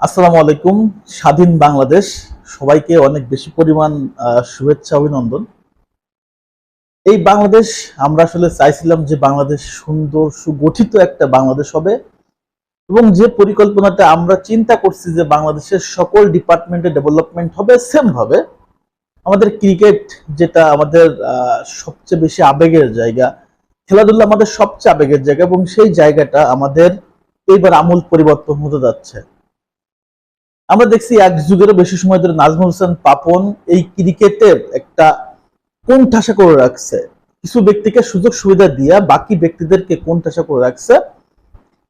আসসালামু আলাইকুম, স্বাধীন বাংলাদেশ। সবাইকে অনেক বেশি পরিমাণ শুভেচ্ছা, অভিনন্দন। এই বাংলাদেশ, আমরা আসলে চাইছিলাম যে বাংলাদেশ সুন্দর, সুগঠিত একটা বাংলাদেশ হবে। এবং যে পরিকল্পনাটা আমরা চিন্তা করছি যে বাংলাদেশের সকল ডিপার্টমেন্টে ডেভেলপমেন্ট হবে সেম হবে। আমাদের ক্রিকেট, যেটা আমাদের সবচেয়ে বেশি আবেগের জায়গা। খেলাধুলা আমাদের সবচেয়ে আবেগের জায়গা এবং সেই জায়গাটা আমাদের এইবার আমূল পরিবর্তন হতে যাচ্ছে। আমরা দেখছি এক যুগেরও বেশি সময় ধরে নাজমুল হোসেন পাপন এই ক্রিকেটের একটা কোন ঠাসা করে রাখছে। কিছু ব্যক্তিকে সুযোগ সুবিধা দিয়া বাকি ব্যক্তিদেরকে কোন ঠাসা করে রাখছে।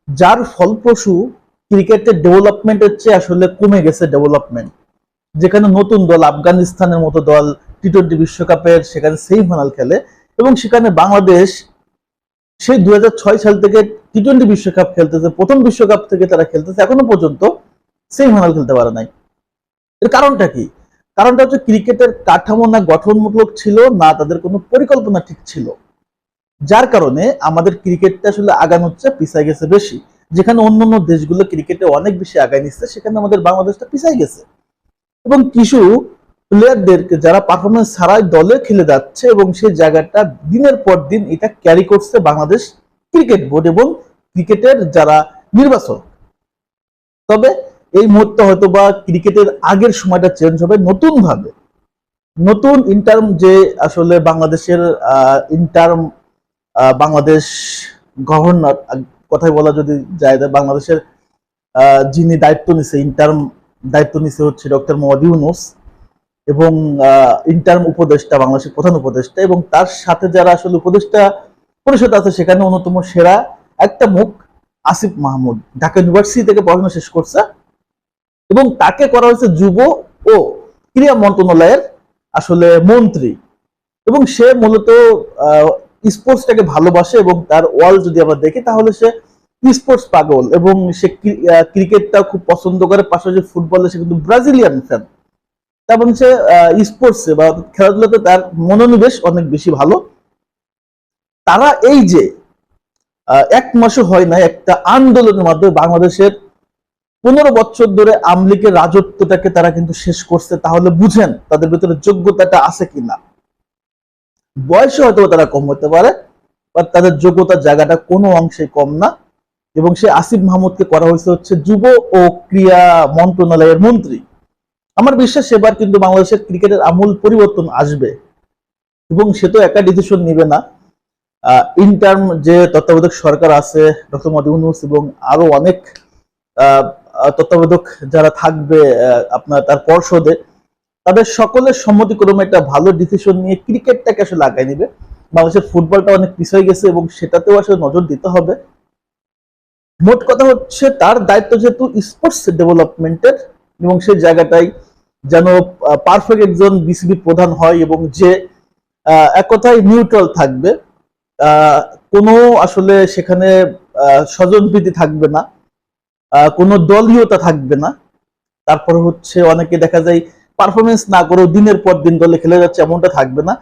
যার ফলপ্রসূ ক্রিকেটের ডেভেলপমেন্টের চেয়ে আসলে কমে গেছে ডেভেলপমেন্ট যেখানে নতুন দল আফগানিস্তানের মতো দল টি টোয়েন্টি বিশ্বকাপের সেখানে সেমিফাইনাল খেলে এবং সেখানে বাংলাদেশ সেই দুই হাজার ছয় সাল থেকে টি টোয়েন্টি বিশ্বকাপ খেলতেছে, প্রথম বিশ্বকাপ থেকে তারা খেলতেছে, এখনও পর্যন্ত সেমিফাইনাল খেলতে পারে নাই। এর কারণটা কি? কারণটা হচ্ছে ক্রিকেটের কাঠামো না গঠনমূলক ছিল, না তাদের কোনো পরিকল্পনা ঠিক ছিল। যার কারণে আমাদের ক্রিকেটটা আসলে আগানো হচ্ছে পিছাই গেছে বেশি। যেখানে অন্যান্য দেশগুলো ক্রিকেটে অনেক বেশি আগায় নিচ্ছে, সেখানে আমাদের বাংলাদেশটা পিছাই গেছে। এবং কিছু প্লেয়ারদেরকে যারা পারফরমেন্স ছাড়াই দলে খেলে যাচ্ছে এবং সেই জায়গাটা দিনের পর দিন এটা ক্যারি করছে বাংলাদেশ ক্রিকেট বোর্ড এবং ক্রিকেটের যারা নির্বাচক। তবে এই মুহূর্তে হয়তো বা ক্রিকেটের আগের সময়টা চেঞ্জ হবে নতুন ভাবে নতুন ইন্টার্ম যে আসলে বাংলাদেশের ইন্টার্ম বাংলাদেশ গভর্নর কথাই বলা যদি যায় বাংলাদেশের যিনি দায়িত্ব নিছে ইন্টার্ম দায়িত্ব নিছে হচ্ছে ডক্টর মোহাম্মদ ইউনুস এবং ইন্টার্ম উপদেষ্টা, বাংলাদেশের প্রধান উপদেষ্টা এবং তার সাথে যারা আসলে উপদেষ্টা পরিষদ আছে সেখানে অন্যতম সেরা একটা মুখ আসিফ মাহমুদ। ঢাকা ইউনিভার্সিটি থেকে পড়াশোনা শেষ করছে। এবং তাকে করা হয়েছে যুব ও ক্রীড়া মন্ত্রণালয়ের আসলে মন্ত্রী। এবং সে মূলত স্পোর্টসটাকে ভালোবাসে এবং তার ওয়াল যদি আমরা দেখি তাহলে সে স্পোর্টস পাগল এবং সে ক্রিকেটটা খুব পছন্দ করে। পাশাপাশি ফুটবলে সে কিন্তু ব্রাজিলিয়ান ফ্যান। এবং সে স্পোর্টসে বা খেলাধুলাতে তার মনোনিবেশ অনেক বেশি ভালো। তারা এই যে এক মাসও হয় না একটা আন্দোলনের মাধ্যমে বাংলাদেশের পনেরো বছর ধরে আমলিকের রাজত্বটাকে তারা কিন্তু শেষ করছে, তাহলে বুঝেন তাদের ভিতরে যোগ্যতাটা আছে কিনা। বয়সে হয়তো তারা কম হতে পারে তাদের যোগ্যতার জায়গাটা কোনো অংশে কম না। এবং সে আসিফ মাহমুদকে করা হয়েছে হচ্ছে যুব ও ক্রীড়া মন্ত্রণালয়ের মন্ত্রী। আমার বিশ্বাস এবার কিন্তু বাংলাদেশের ক্রিকেটের আমূল পরিবর্তন আসবে। এবং সে তো একা ডিসিশন নিবে না। ইন্টার্ম যে তত্ত্বাবধায়ক সরকার আছে, ডক্টর মোহাম্মদ ইউনুস এবং আরও অনেক তত্ত্বাবধায়ক যারা থাকবে আপনার তার পর্ষদে, তাদের সকলের সম্মতিক্রমে একটা ভালো ডিসিশন নিয়ে ক্রিকেটটাকে আসলে আগায় নিবে। বাংলাদেশের ফুটবলটা অনেক পিছিয়ে গেছে এবং সেটাতেও আসলে নজর দিতে হবে। মোট কথা হচ্ছে, তার দায়িত্ব যেহেতু স্পোর্টস ডেভেলপমেন্টের এবং সেই জায়গাটাই যেন পারফেক্ট একজন বিসিবি প্রধান হয় এবং যে এক কথায় নিউট্রাল থাকবে কোনো আসলে সেখানে স্বজনপ্রীতি থাকবে না। কোনো দলীয়তা থাকবে না। তারপরে হচ্ছে অনেকে দেখা যায় পারফরমেন্স না করেও দিনের পর দিন দলে খেলে যাচ্ছে, এমনটা থাকবে না।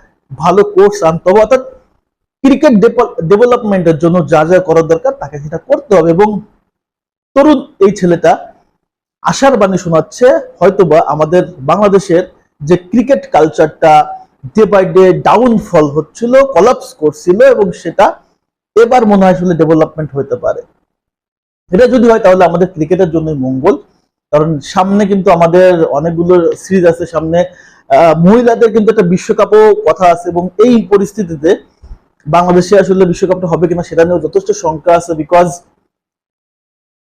ভালো কোর্স আনতে হবে, অর্থাৎ ক্রিকেট ডেভেলপমেন্টের জন্য যা যা করার দরকার তাকে সেটা করতে হবে। এবং তরুণ এই ছেলেটা আশার বাণী শোনাচ্ছে, হয়তোবা আমাদের বাংলাদেশের যে ক্রিকেট কালচারটা ডে বাই ডে ডাউনফল হচ্ছিল কলাপস করছিল এবং সেটা এবার মনে হয় আসলে ডেভেলপমেন্ট হতে পারে। এটা যদি হয় তাহলে আমাদের ক্রিকেটের জন্যই মঙ্গল। কারণ সামনে কিন্তু আমাদের অনেকগুলো সিরিজ আছে, সামনে মহিলাদের কিন্তু একটা বিশ্বকাপও কথা আছে এবং এই পরিস্থিতিতে বাংলাদেশে আসলে বিশ্বকাপটা হবে কিনা সেটা নিয়েও যথেষ্ট শঙ্কা আছে বিকজ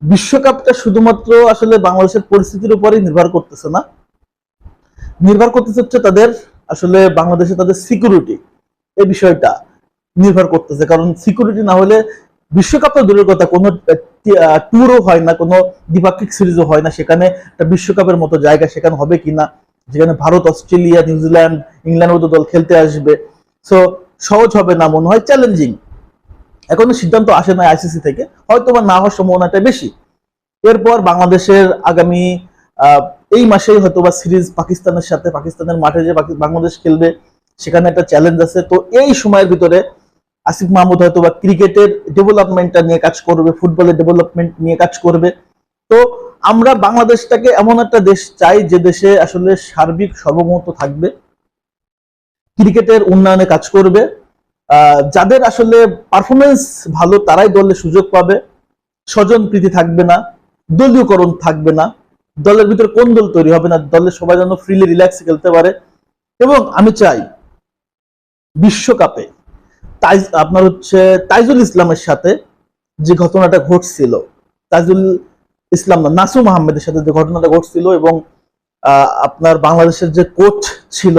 বিশ্বকাপটা শুধুমাত্র আসলে বাংলাদেশের পরিস্থিতির উপরেই নির্ভর করতেছে না। নির্ভর করতেছে হচ্ছে তাদের আসলে বাংলাদেশে তাদের সিকিউরিটি এই বিষয়টা নির্ভর করতেছে। কারণ সিকিউরিটি না হলে বিশ্বকাপ তো দূরের কথা, কোনো ট্যুরও হয় না, কোনো দ্বিপাক্ষিক সিরিজও হয় না, সেখানে একটা বিশ্বকাপের মতো জায়গা সেখানে হবে কিনা, যেখানে ভারত, অস্ট্রেলিয়া নিউজিল্যান্ড ইংল্যান্ড মতো দল খেলতে আসবে। সো সহজ হবে না মনে হয় চ্যালেঞ্জিং এখনও সিদ্ধান্ত আসে না আইসিসি থেকে হয়তো বা না হওয়ার সম্ভাবনাটা বেশি। এরপর বাংলাদেশের আগামী এই মাসেই হয়তো বা সিরিজ পাকিস্তানের সাথে, পাকিস্তানের মাঠে যে বাংলাদেশ খেলবে, সেখানে একটা চ্যালেঞ্জ আছে। তো এই সময়ের ভিতরে আসিফ মাহমুদ হয়তো বা ক্রিকেটের ডেভেলপমেন্টটা নিয়ে কাজ করবে ফুটবলের ডেভেলপমেন্ট নিয়ে কাজ করবে। তো আমরা বাংলাদেশটাকে এমন একটা দেশ চাই যে দেশে আসলে সার্বিক সর্বমত থাকবে, ক্রিকেটের উন্নয়নে কাজ করবে যাদের আসলে পারফরমেন্স ভালো তারাই দলে সুযোগ পাবে, স্বজন প্রীতি থাকবে না, দলীয়করণ থাকবে না, দলের ভিতরে কোন দল তৈরি হবে না দলের সবাই যেন ফ্রিলি রিল্যাক্সে খেলতে পারে। এবং আমি চাই বিশ্বকাপে আপনার হচ্ছে তাইজুল ইসলামের সাথে যে ঘটনাটা ঘটছিল, তাইজুল ইসলাম না নাসুম আহমেদের সাথে যে ঘটনাটা ঘটছিল এবং আপনার বাংলাদেশের যে কোচ ছিল,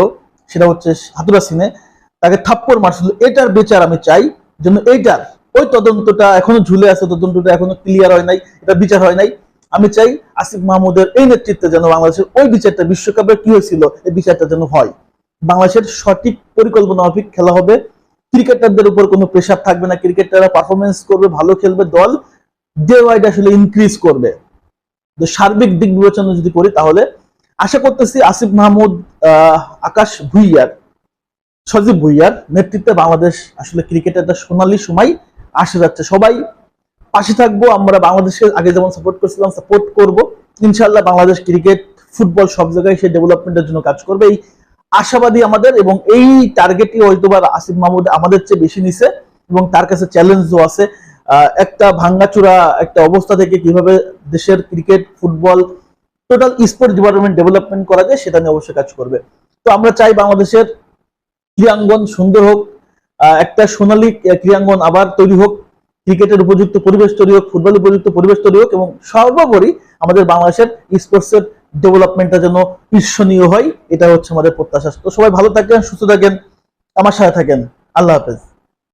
সেটা হচ্ছে হাতুরা সিনে, তাকে থাপ্পড় মারছিল। এটার বিচার আমি চাই যেন এইটার, ওই তদন্তটা এখনও ঝুলে আছে, তদন্তটা এখনও ক্লিয়ার হয় নাই, এটা বিচার হয় নাই। আমি চাই আসিফ মাহমুদের এই নেতৃত্বে যেন বাংলাদেশের ওই বিচারটা বিশ্বকাপে কি হয়েছিল, এই বিচারটা যেন হয়। বাংলাদেশের সঠিক পরিকল্পনা মাফিক খেলা হবে ক্রিকেটারদের উপর কোনো প্রেশার থাকবে না, ক্রিকেটাররা পারফরমেন্স করবে, ভালো খেলবে, দল ডে ওয়াইড আসলে ইনক্রিজ করবে। তো সার্বিক দিক বিবেচনা যদি করি তাহলে আশা করতেছি আসিফ মাহমুদ আকাশ ভুইয়ার, সজীব ভুইয়ার নেতৃত্বে বাংলাদেশ আসলে ক্রিকেটের একটা সোনালী সময় আসে যাচ্ছে। সবাই পাশে থাকব, আমরা বাংলাদেশকে আগে যেমন সাপোর্ট করছিলাম সাপোর্ট করব। ইনশাল্লাহ বাংলাদেশ ক্রিকেট ফুটবল সব জায়গায় সে ডেভেলপমেন্টের জন্য কাজ করবে। এই আশাবাদী আমাদের এবং এই টার্গেটই হয়তো বা আসিফ মাহমুদ আমাদের চেয়ে বেশি নিছে এবং তার কাছে চ্যালেঞ্জও আছে। একটা ভাঙ্গাচুরা একটা অবস্থা থেকে কীভাবে দেশের cricket football total sport department development করা যায় সেটা নিয়ে অবশ্যই কাজ করবে। তো আমরা চাই বাংলাদেশের ক্রীড়াঙ্গন সুন্দর হোক একটা সোনালী ক্রীড়াঙ্গন আবার তৈরি হোক, ক্রিকেটের উপযুক্ত পরিবেশ তৈরি হোক ফুটবল উপযুক্ত পরিবেশ তৈরি হোক এবং সর্বোপরি আমাদের বাংলাদেশের স্পোর্টসের ডেভেলপমেন্টটা যেন ঈর্ষণীয় হয় এটা হচ্ছে আমাদের প্রত্যাশা। তো সবাই ভালো থাকেন, সুস্থ থাকেন, আমার সাথে থাকেন। আল্লাহ হাফেজ।